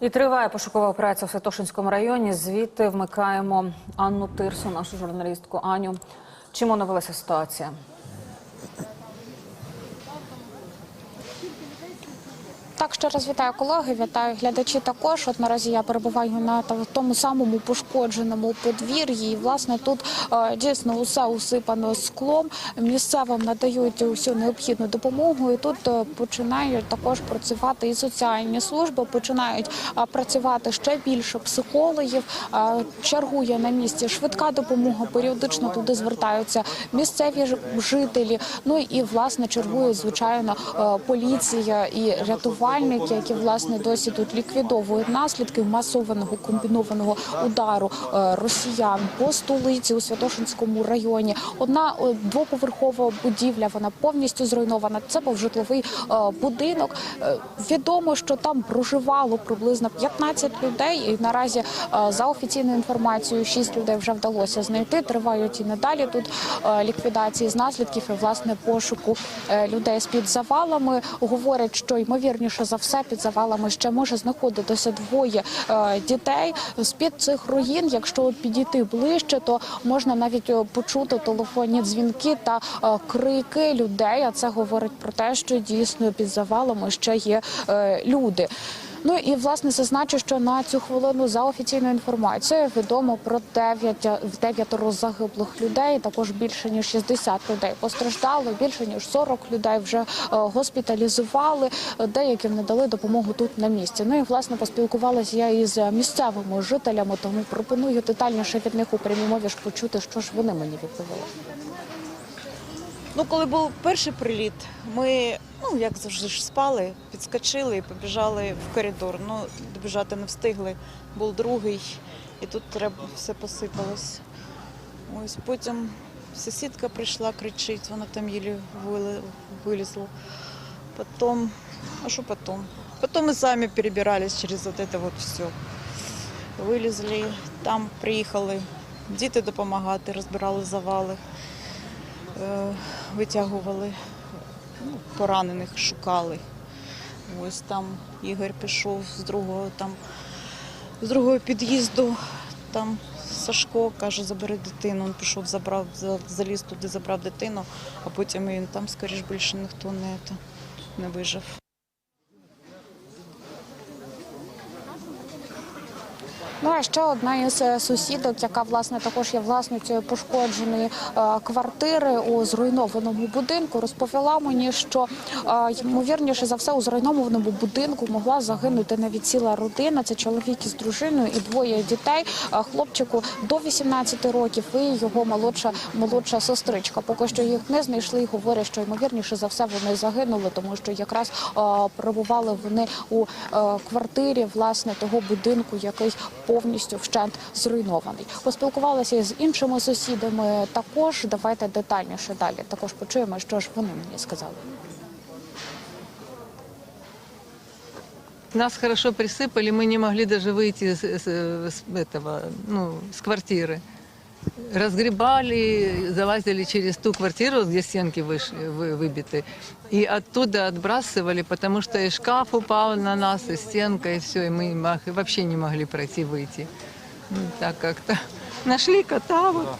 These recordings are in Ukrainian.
І триває пошукова операція в Святошинському районі. Звідти вмикаємо Анну Тирсу, нашу журналістку Аню. Чим оновилася ситуація? Так, ще раз вітаю колеги, вітаю глядачі. Також от наразі я перебуваю на тому самому пошкодженому подвір'ї. І власне тут е, дійсно усе усипано склом. Місцевим надають усю необхідну допомогу. І тут е, починають також працювати і соціальні служби, починають е, працювати ще більше психологів. Чергує на місці швидка допомога. Періодично туди звертаються місцеві жителі. Ну і власне чергує звичайно поліція і рятувальники, які власне досі тут ліквідовують наслідки масованого комбінованого удару е, росіян по столиці у Святошинському районі. Одна е, двоповерхова будівля, вона повністю зруйнована. Це був житловий е, будинок. Відомо, що там проживало приблизно 15 людей. І наразі за офіційною інформацією 6 людей вже вдалося знайти. Тривають і надалі тут ліквідації з наслідків і власне пошуку людей з під завалами. Говорять, що ймовірніше за все під завалами ще може знаходитися двоє е, дітей. З під цих руїн, якщо підійти ближче, то можна навіть е, почути телефонні дзвінки та е, крики людей. А це говорить про те, що дійсно під завалами ще є люди. Ну і власне зазначу, що на цю хвилину за офіційною інформацією відомо про 9, дев'ятеро загиблих людей. Також більше ніж 60 людей постраждало. Більше ніж 40 людей вже е, госпіталізували. е, Деяким не дали допомогу тут на місці. Ну і власне поспілкувалася я із місцевими жителями, тому пропоную детальніше від них у прямій мові ж почути, що ж вони мені відповіли. Ну, коли був перший приліт, ми, ну як завжди ж спали, підскочили і побіжали в коридор. Ну, добіжати не встигли. Був другий, і тут треба все посипалось. Ось потім сусідка прийшла, кричить, вона там їлі вилізла. Потім, а що потім? Потім ми самі перебирались через вот это вот все. Вилізли, там приїхали діти допомагати, розбирали завали е, витягували, ну, поранених шукали. Ось там Ігор пішов з другого там, з другого під'їзду. Там Сашко каже, забери дитину. Він пішов, забрав, заліз туди, забрав дитину, а потім він там, скоріш більше ніхто не, не вижив. Ну а ще одна із е, сусідок, яка власне також є власницею пошкодженої е, квартири у зруйнованому будинку, розповіла мені, що е, ймовірніше за все у зруйнованому будинку могла загинути навіть ціла родина. Це чоловік із дружиною і двоє дітей. Хлопчику до 18 років і його молодша молодша сестричка. Поки що їх не знайшли. і Говорять, що ймовірніше за все вони загинули, тому що якраз перебували вони у квартирі власне того будинку, який повністю вщент зруйнований. Поспілкувалися з іншими сусідами. Також давайте детальніше далі. Також почуємо, що ж вони мені сказали. Нас хорошо присыпали, мы не могли даже выйти с, с- с этого, ну, с квартиры. Разгребали, залазили через ту квартиру, где стенки вышли, вы- выбиты, и оттуда отбрасывали, потому что и шкаф упал на нас, и стенка, и все, и мы мах- вообще не могли пройти, выйти. Ну, так как-то. Нашли кота, вот.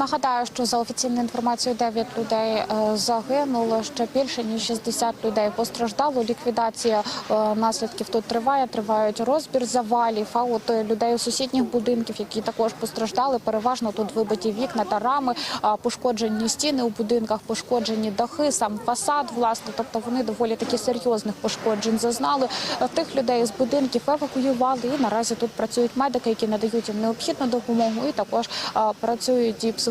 Нагадаю, що за офіційною інформацією 9 людей е, загинуло. Ще більше ніж 60 людей постраждало. Ліквідація е, наслідків тут триває. Тривають розбір завалів. А от е, людей у сусідніх будинків, які також постраждали, переважно тут вибиті вікна та рами, пошкоджені стіни у будинках, пошкоджені дахи, сам фасад. Власне, тобто вони доволі таки серйозних пошкоджень зазнали. Тих людей з будинків евакуювали. І наразі тут працюють медики, які надають їм необхідну допомогу. І також працюють і психологи,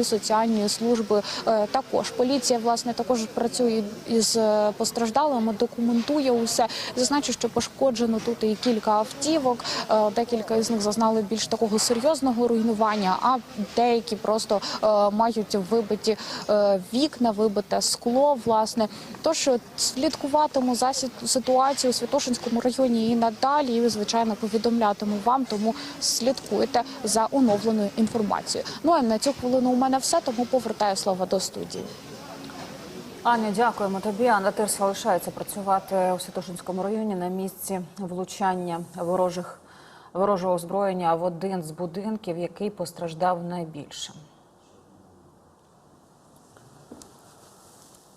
і соціальні служби. е, Також поліція власне також працює із е, постраждалими, документує усе. Зазначу, що пошкоджено тут і кілька автівок. е, Декілька із них зазнали більш такого серйозного руйнування, а деякі просто мають вибиті вікна, вибите скло. Власне, тож слідкуватиму за ситуацією у Святошинському районі і надалі. І звичайно повідомлятиму вам. Тому слідкуйте за оновленою інформацією. Ну а на цю хвилину у мене все. Тому повертаю слово до студії. Аню, дякуємо тобі. Анна Тирса лишається працювати у Святошинському районі на місці влучання ворожих ворожого озброєння в один з будинків, який постраждав найбільше.